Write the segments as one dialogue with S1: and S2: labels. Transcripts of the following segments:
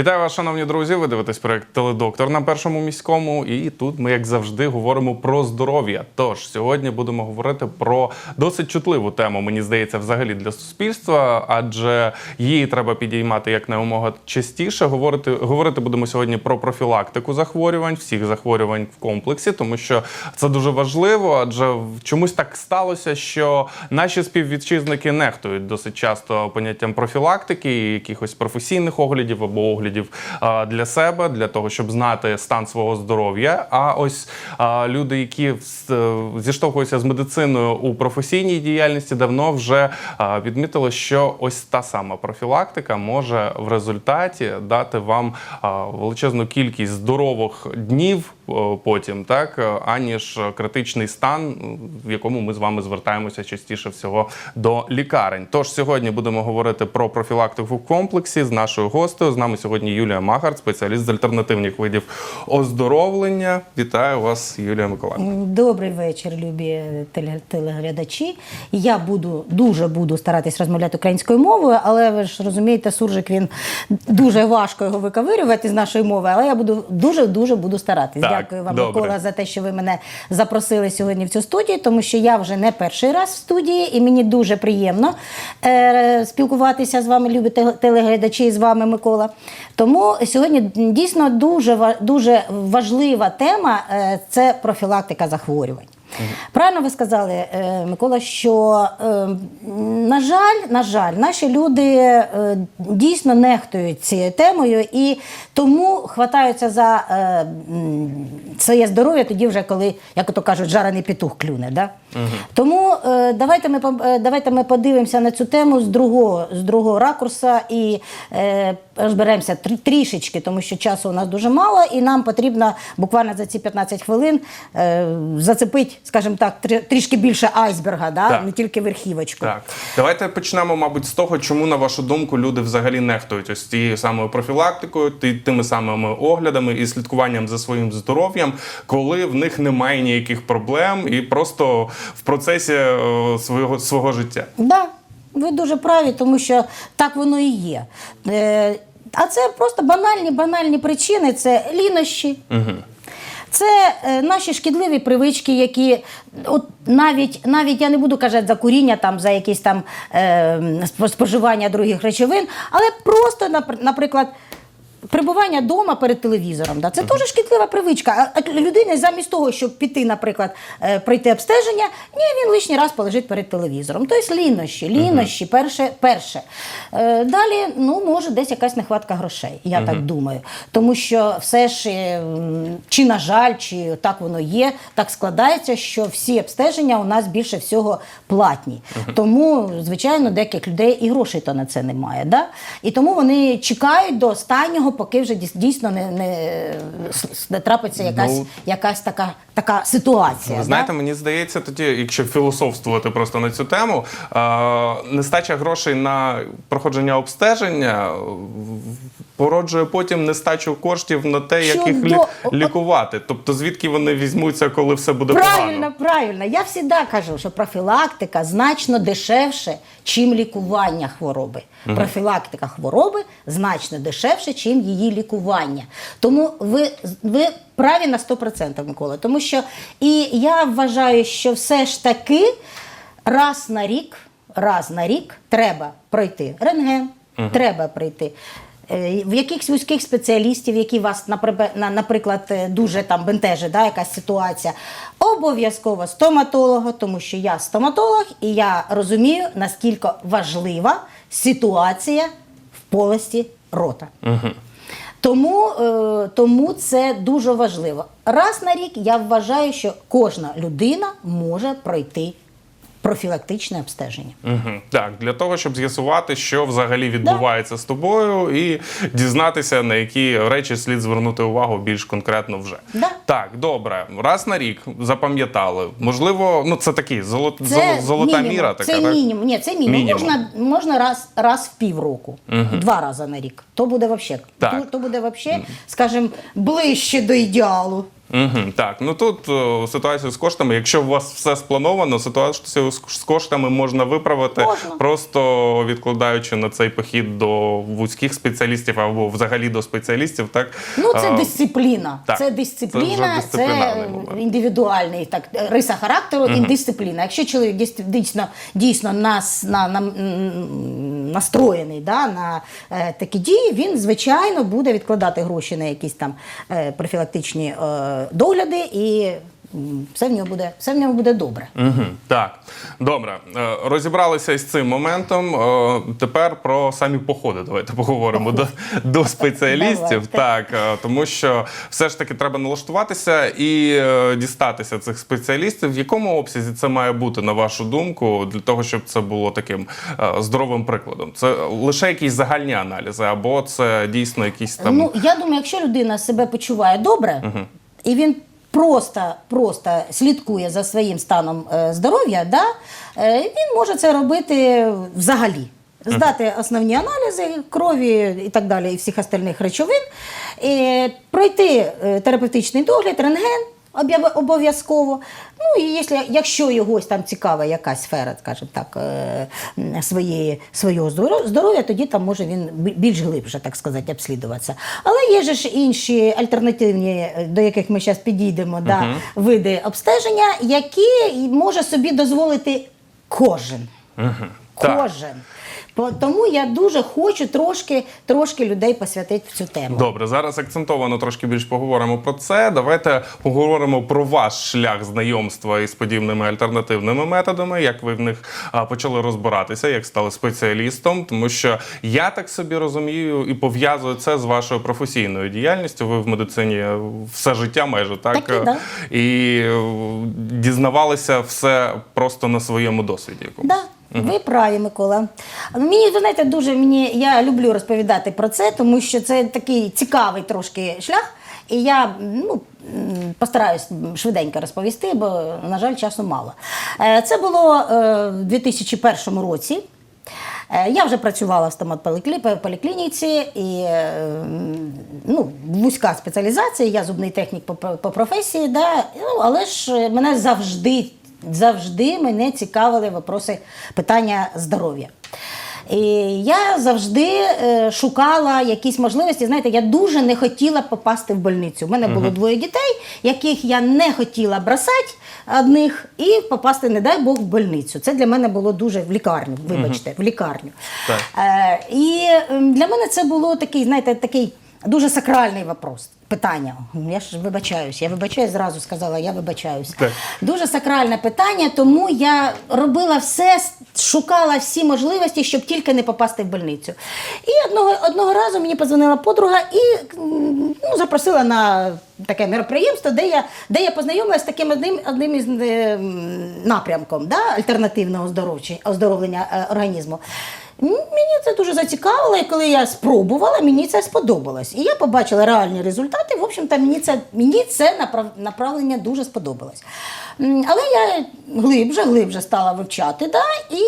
S1: Вітаю вас, шановні друзі. Ви дивитесь проект Теледоктор на першому міському. І тут ми, як завжди, говоримо про здоров'я. Тож сьогодні будемо говорити про досить чутливу тему, мені здається, взагалі для суспільства, адже її треба підіймати як найомога частіше. Говорити говорити будемо сьогодні про профілактику захворювань, всіх захворювань в комплексі, тому що це дуже важливо, адже чомусь так сталося, що наші співвітчизники нехтують досить часто поняттям профілактики, якихось професійних оглядів або оглядів а, для себе, для того, щоб знати стан свого здоров'я. А ось люди, які е, зіштовхуються з медициною у професійній діяльності, давно вже відмітили, що ось та сама профілактика може в результаті дати вам величезну кількість здорових днів е, потім, так аніж критичний стан, в якому ми з вами звертаємося частіше всього до лікарень. Тож сьогодні будемо говорити про профілактику в комплексі з нашою гостею. З нами сьогодні Юлія Магард, спеціаліст з альтернативних видів оздоровлення. Вітаю вас, Юлія Миколаївна.
S2: Добрий вечір, любі теле- телеглядачі. Я буду дуже буду старатись розмовляти українською мовою, але ви ж розумієте, суржик він дуже важко його виковирювати з нашої мови. Але я буду дуже дуже буду старатись.
S1: Так,
S2: Дякую вам,
S1: добре.
S2: Микола, за те, що ви мене запросили сьогодні в цю студію, тому що я вже не перший раз в студії, і мені дуже приємно е, спілкуватися з вами, любі теле- телеглядачі, з вами, Микола. Тому сьогодні дійсно дуже дуже важлива тема е, це профілактика захворювань. Правильно ви сказали, е, Микола, що е, на жаль, на жаль, наші люди е, дійсно нехтують цією темою і тому хватаються за своє здоров'я тоді, вже коли, як то кажуть, жарений петух клюне. Да? Тому е, давайте ми давайте ми подивимося на цю тему з другого з другого ракурса і розберемося трі- трішечки, тому що часу у нас дуже мало, і нам потрібно буквально за ці 15 хвилин зацепити, скажімо так, трі- трішки більше айсберга, да?
S1: Так.
S2: не тільки верхівочку.
S1: Так, давайте почнемо, мабуть, з того, чому на вашу думку люди взагалі нехтують ось тією самою профілактикою, тими самими оглядами і слідкуванням за своїм здоров'ям, коли в них немає ніяких проблем і просто в процесі е, свого свого життя.
S2: Да, ви дуже праві, тому що так воно і є. Е, а це просто банальні банальні причини: це лінощі. Це е, наші шкідливі привички, які от навіть навіть я не буду казати за куріння, там за якісь там е, споживання других речовин, але просто, напр- наприклад. Прибування вдома перед телевізором, да, це теж шкідлива привичка. А людина замість того, щоб піти, наприклад, е, пройти обстеження, ні, він лишній раз полежить перед телевізором. Тобто лінощі, лінощі, перше, перше. Е, Далі, ну, може, десь якась нехватка грошей, я так думаю. Тому що все ж, е, чи на жаль, чи так воно є, так складається, що всі обстеження у нас більше всього платні. Тому, звичайно, деяких людей і грошей то на це немає. Да? І тому вони чекають до останнього, поки вже дійсно не, не, не трапиться якась,
S1: Ну,
S2: якась така, така ситуація.
S1: Ви знаєте, мені здається, тоді, якщо філософствувати просто на цю тему, е, нестача грошей на проходження обстеження породжує потім нестачу коштів на те, як їх лі- лікувати. Тобто, звідки вони візьмуться, коли все буде
S2: Правильно,
S1: погано?
S2: правильно. Я завжди кажу, що профілактика значно дешевше, чим лікування хвороби. Профілактика хвороби значно дешевше, чим її лікування. Тому ви, ви праві на 100%, Микола. Тому що і я вважаю, що все ж таки раз на рік, раз на рік треба пройти рентген, треба пройти. Е, В якихось вузьких спеціалістів, які вас, наприклад, е, дуже там бентежить, да, якась ситуація, обов'язково стоматолога, тому що я стоматолог і я розумію, наскільки важлива ситуація в полості рота. Тому, е, тому це дуже важливо. Раз на рік я вважаю, що кожна людина може пройти профілактичне обстеження.
S1: Мгм. Так, для того, щоб з'ясувати, що взагалі відбувається з тобою, і дізнатися, на які речі слід звернути увагу більш конкретно вже.
S2: Да.
S1: Так, добре, раз на рік запам'ятали. Можливо, ну це такий золот,
S2: Це
S1: золота
S2: мінімум,
S1: міра така.
S2: Це
S1: так?
S2: мінімум. Ні, це мінімум.
S1: Мінімум.
S2: Можна, можна раз, раз в півроку, два рази на рік. То буде вообще,
S1: Так.
S2: то, то буде вообще, скажімо, ближче до ідеалу.
S1: Угу, так, ну тут е, ситуацію з коштами. Якщо у вас все сплановано, ситуацію з з коштами можна виправити,
S2: Можна.
S1: просто відкладаючи на цей похід до вузьких спеціалістів або взагалі до спеціалістів. Так
S2: Ну, це
S1: Е,
S2: дисципліна.
S1: так,
S2: Це
S1: це
S2: дисципліна,
S1: вже
S2: це, індивідуальний так риса характеру і дисципліна. Якщо чоловік дійс- дійсно дійсно нас на, на настроєний да, на е, такі дії, він звичайно буде відкладати гроші на якісь там е, профілактичні е, догляди, і все в нього буде все в нього буде добре.
S1: Угу, так, добре. Е, Розібралися із цим моментом. Е, Тепер про самі походи. Давайте поговоримо до, до спеціалістів. Так, е, тому що все ж таки треба налаштуватися і дістатися цих спеціалістів. В якому обсязі це має бути, на вашу думку, для того, щоб це було таким здоровим прикладом? Це лише якісь загальні аналізи, або це дійсно якісь там.
S2: Ну, я думаю, якщо людина себе почуває добре, і він просто, просто слідкує за своїм станом е, здоров'я, да, е, він може це робити взагалі. Здати основні аналізи крові і так далі, і всіх остальних речовин, і пройти е, терапевтичний догляд, рентген обов'язково. Ну і якщо, якщо йогось там цікава якась сфера, скажімо так, е, своєї, свого здоров'я, тоді там може він більш глибше, так сказати, обслідуватися. Але є же ж інші альтернативні, е, до яких ми зараз підійдемо, да, види обстеження, які може собі дозволити кожен.
S1: Так.
S2: Кожен. Тому я дуже хочу трошки, трошки людей посвятити в цю тему.
S1: Добре, зараз акцентовано трошки більш поговоримо про це. Давайте поговоримо про ваш шлях знайомства із подібними альтернативними методами, як ви в них почали розбиратися, як стали спеціалістом. Тому що я так собі розумію і пов'язую це з вашою професійною діяльністю. Ви в медицині все життя майже так
S2: Так і да.
S1: і е, дізнавалися все просто на своєму досвіді.
S2: Да, ви праві, Микола. Мені, ви знаєте, дуже мені я люблю розповідати про це, тому що це такий цікавий трошки шлях. І я ну, постараюсь швиденько розповісти, бо, на жаль, часу мало. Е, Це було е, в 2001 році. Е, Я вже працювала в стоматполіклініці і ну, вузька спеціалізація, я зубний технік по, професії, да, ну, але ж мене завжди, завжди мене цікавили вопроси питання здоров'я. І я завжди е, шукала якісь можливості. Знаєте, я дуже не хотіла попасти в больницю. У мене було двоє дітей, яких я не хотіла бросати одних і попасти, не дай Бог, в больницю. Це для мене було дуже в лікарню, вибачте, в лікарню.
S1: Так.
S2: Е, і ем, для мене це було такий, знаєте, такий дуже сакральний вопрос. Питання. Я ж вибачаюсь, я вибачаюсь, зразу сказала, я вибачаюсь.
S1: Так.
S2: Дуже сакральне питання, тому я робила все, шукала всі можливості, щоб тільки не попасти в больницю. І одного, одного разу мені позвонила подруга і ну, запросила на таке мероприємство, де я, де я познайомилася з таким одним, одним із е, напрямком да, альтернативного оздоровлення е, організму. Мені це дуже зацікавило, і коли я спробувала, мені це сподобалось. І я побачила реальні результати. В общем-то, мені це, мені це направ- направлення дуже сподобалось. Але я глибше, глибже стала вивчати, да, і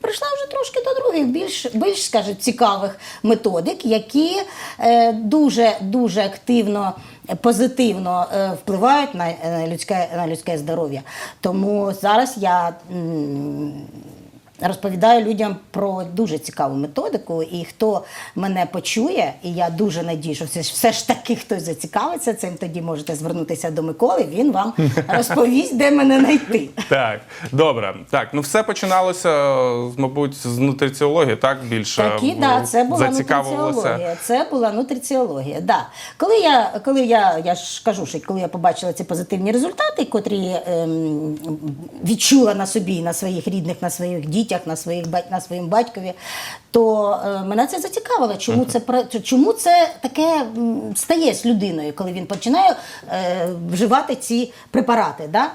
S2: прийшла вже трошки до других, більш, більш скажімо, цікавих методик, які е, дуже, дуже активно. Позитивно е, впливають на, е, людське, на людське здоров'я. Тому зараз я розповідаю людям про дуже цікаву методику, і хто мене почує, і я дуже надію, що все ж, все ж таки хтось зацікавиться цим, тоді можете звернутися до Миколи, він вам розповість, де мене знайти.
S1: Так, добре. Так, ну все починалося, мабуть, з нутриціології, так більше
S2: Такі, да, це була нутриціологія. Це була нутриціологія. Да. Коли я, коли я, я ж кажу, що коли я побачила ці позитивні результати, котрі ем, відчула на собі, на своїх рідних, на своїх дітях, на своїх на своїм батькові, то е, мене це зацікавило. Чому це чому це таке стає з людиною, коли він починає е, вживати ці препарати? Да?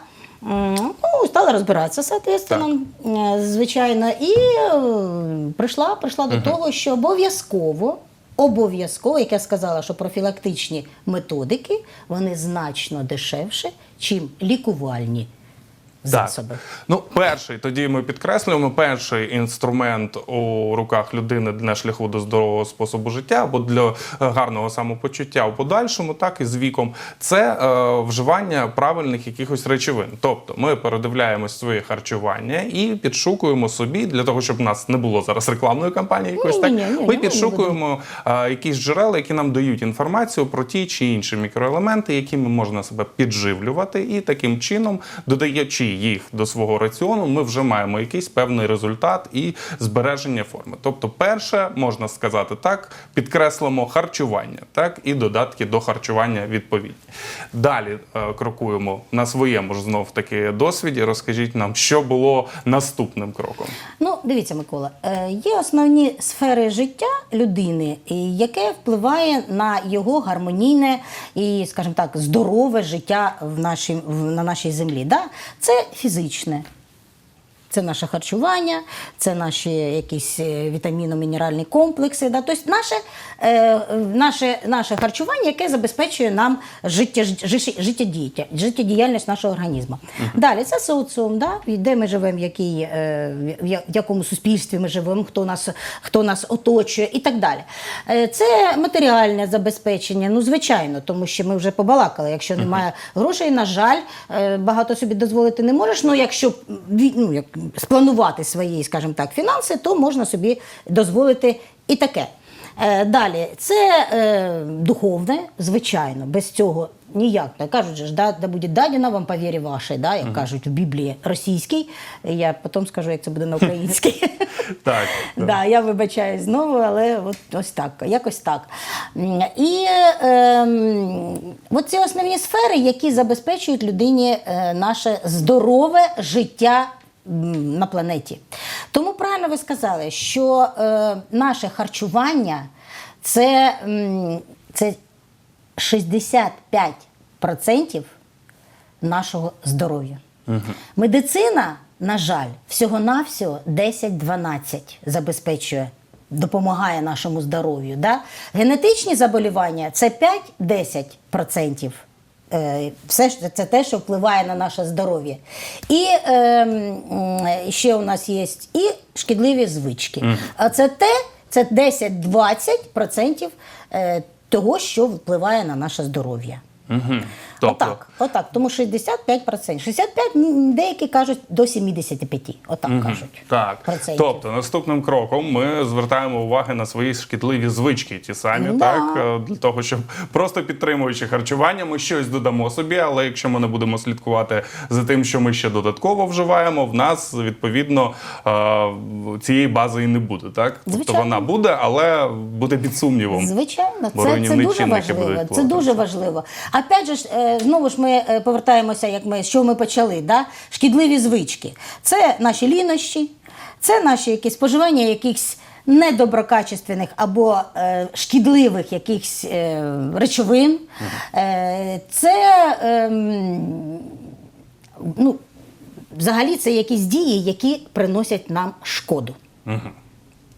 S2: Ну, стала розбиратися, соответственно, е, звичайно, і е, прийшла, прийшла до того, що обов'язково, обов'язково, як я сказала, що профілактичні методики вони значно дешевше, чим лікувальні засоби.
S1: Ну, перший, тоді ми підкреслюємо, перший інструмент у руках людини для шляху до здорового способу життя або для е, гарного самопочуття у подальшому, так і з віком, це е, вживання правильних якихось речовин. Тобто ми передивляємось своє харчування і підшукуємо собі для того, щоб нас не було зараз рекламної кампанії. Якось так
S2: Ні-ні-ні,
S1: ми
S2: ні,
S1: підшукуємо е, якісь джерела, які нам дають інформацію про ті чи інші мікроелементи, якими можна себе підживлювати, і таким чином, додаючи їх до свого раціону, ми вже маємо якийсь певний результат і збереження форми. Тобто, перше можна сказати так, підкреслимо харчування, так і додатки до харчування відповідні. Далі е, крокуємо на своєму ж знов таки досвіді. Розкажіть нам, що було наступним кроком.
S2: Ну, дивіться, Микола, е, є основні сфери життя людини, яке впливає на його гармонійне і, скажімо так, здорове життя в нашій, на нашій землі. Да? Це фізичне. Це наше харчування, це наші якісь е, вітаміно-мінеральні комплекси. Да? Тобто наше, е, наше, наше харчування, яке забезпечує нам життя, жи- життєдіяльність нашого організму. Далі це соціум, да? де ми живемо, в, е, в якому суспільстві ми живемо, хто нас, хто нас оточує і так далі. Е, Це матеріальне забезпечення, ну звичайно, тому що ми вже побалакали. Якщо немає грошей, на жаль, е, багато собі дозволити не можеш. Ну, якщо ну, як, спланувати свої, скажімо так, фінанси, то можна собі дозволити і таке. Е, Далі, це е, духовне, звичайно, без цього ніяк. Так кажуть, же ж, да, да буде дадена вам по вірі вашій, да, як кажуть в Біблії російській. Я потім скажу, як це буде на українській.
S1: Так,
S2: Да, я вибачаюсь знову, але от ось так, якось так. І ем, от ці основні сфери, які забезпечують людині е, наше здорове життя на планеті. Тому правильно ви сказали, що е, наше харчування це, це 65% нашого здоров'я. Медицина, на жаль, всього-навсього 10-12 забезпечує, допомагає нашому здоров'ю. Да? Генетичні заболівання це 5-10%. Е, Все ж це те, що впливає на наше здоров'я. І е, ще у нас є і шкідливі звички. А це те, це 10-20% е, того, що впливає на наше здоров'я.
S1: Угу. Тобто,
S2: Отак, отак. Тому 65%. 65, м, деякі кажуть, до 75%. Отак кажуть.
S1: Так,
S2: Процентів.
S1: тобто наступним кроком ми звертаємо увагу на свої шкідливі звички, ті самі,
S2: Да.
S1: так е, для того, щоб просто підтримуючи харчування, ми щось додамо собі. Але якщо ми не будемо слідкувати за тим, що ми ще додатково вживаємо, в нас відповідно е, цієї бази і не буде. Так, тобто
S2: Звичайно.
S1: вона буде, але буде під сумнівом.
S2: Звичайно, це, це дуже важливо. Це дуже важливо. Опять же, е, знову ж ми е, повертаємося, як ми з чого ми почали. Да? Шкідливі звички. Це наші лінощі, це наші якісь споживання якихось недоброкачественних або е, шкідливих якихось е, речовин. Е, це ем, ну, взагалі це якісь дії, які приносять нам шкоду.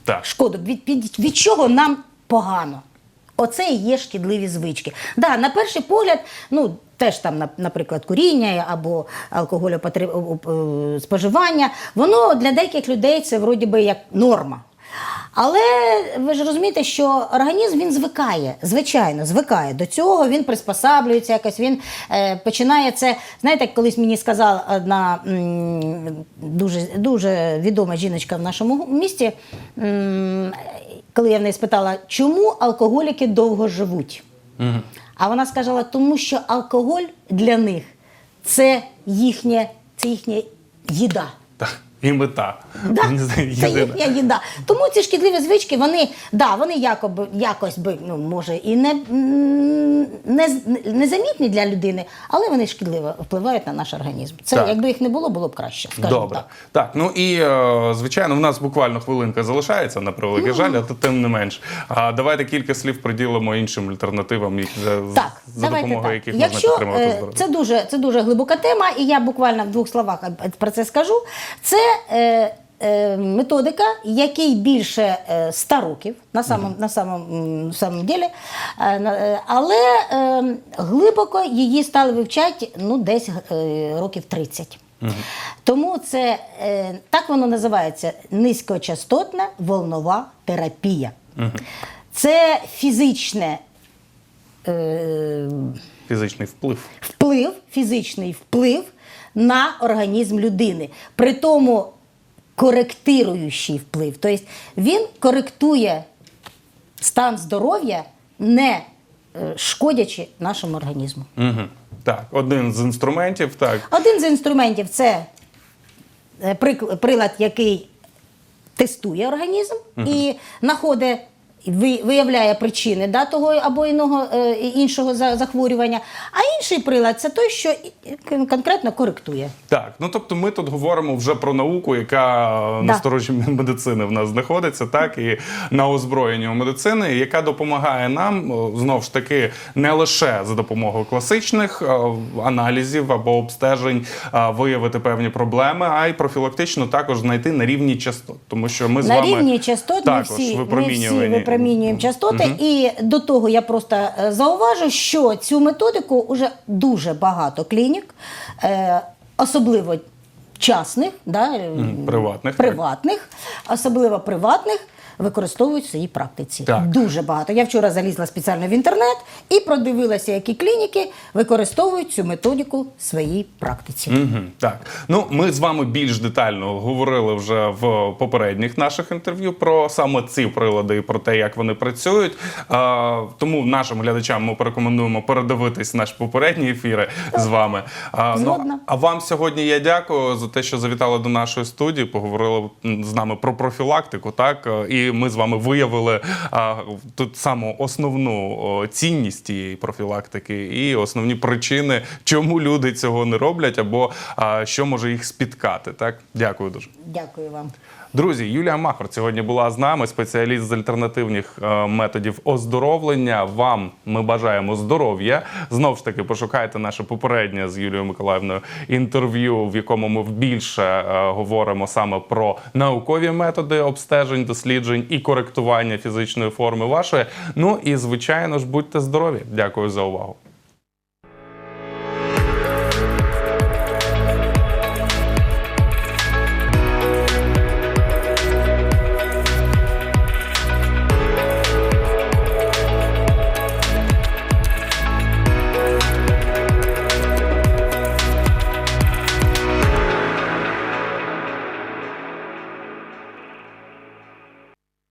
S1: Так.
S2: Шкоду. Від, від, від чого нам погано? Оце і є шкідливі звички. Да, на перший погляд, ну теж там, на- наприклад, куріння або алкоголю споживання, воно для деяких людей це вроді би як норма. Але ви ж розумієте, що організм він звикає, звичайно, звикає до цього, він приспосаблюється якось, він е, починає це. Знаєте, як колись мені сказала одна м, дуже, дуже відома жіночка в нашому місті, м, коли я в неї спитала, чому алкоголіки довго живуть? А вона сказала, тому що алкоголь для них це їхня, це їхня їда.
S1: Так. І мета.
S2: Да, це їхня їда. Тому ці шкідливі звички, вони, да, вони якоби, якось би, ну, може, і не, не, незамітні для людини, але вони шкідливо впливають на наш організм. Це
S1: Так.
S2: якби їх не було, було б краще. Скажімо
S1: Добре.
S2: так.
S1: Так. ну і е, звичайно, в нас буквально хвилинка залишається на превеликий жаль, а то тим не менш. А давайте кілька слів приділимо іншим альтернативам, які за,
S2: Так,
S1: за допомогою
S2: так.
S1: яких
S2: Якщо
S1: можна підтримувати
S2: е,
S1: здоров'я.
S2: це дуже, це дуже глибока тема, і я буквально в двох словах е, про це скажу. Це е, е, методика, якій більше е, 100 років на самому, на самому, м, самому ділі, е, е, але е, глибоко її стали вивчати ну, десь е, років 30. Тому це е, так воно називається низькочастотна волнова терапія. Це фізичне е,
S1: Фізичний вплив.
S2: вплив, фізичний вплив на організм людини. При тому коректируючий вплив. Тобто він коректує стан здоров'я, не е, шкодячи нашому організму.
S1: Угу. Так, один з інструментів, так.
S2: Один з інструментів це е, прилад, який тестує організм і знаходить. Ви- Виявляє причини да, того або іного, е, іншого за- захворювання, а інший прилад це той, що конкретно коректує.
S1: Так, ну тобто ми тут говоримо вже про науку, яка е, на сторожі медицини в нас знаходиться, так і на озброєнні медицини, яка допомагає нам е, знов ж таки не лише за допомогою класичних аналізів або обстежень виявити певні проблеми, а й профілактично також знайти на рівні частот, тому що ми з вами
S2: рівні частот ми
S1: також
S2: всі, ми всі
S1: випромінювані.
S2: Випромінюємо частоти. І до того я просто е, зауважу, що цю методику вже дуже багато клінік, е, особливо частних, да,
S1: приватних,
S2: приватних, особливо приватних. Використовують в своїй практиці
S1: Так.
S2: дуже багато. Я вчора залізла спеціально в інтернет і продивилася, які клініки використовують цю методику в своїй практиці.
S1: Мгм, так, ну ми з вами більш детально говорили вже в попередніх наших інтерв'ю про саме ці прилади і про те, як вони працюють. А, тому нашим глядачам ми порекомендуємо передивитись наші попередні ефіри з вами. А, ну, а вам сьогодні я дякую за те, що завітали до нашої студії, поговорили з нами про профілактику. Так е, ми з вами виявили а, тут саму основну цінність цієї профілактики і основні причини, чому люди цього не роблять, або а, що може їх спіткати. Так, дякую дуже.
S2: Дякую вам.
S1: Друзі, Юлія Махор сьогодні була з нами, спеціаліст з альтернативних е, методів оздоровлення. Вам ми бажаємо здоров'я. Знов ж таки, пошукайте наше попереднє з Юлією Миколаївною інтерв'ю, в якому ми більше е, говоримо саме про наукові методи обстежень, досліджень і коректування фізичної форми вашої. Ну і звичайно ж будьте здорові. Дякую за увагу.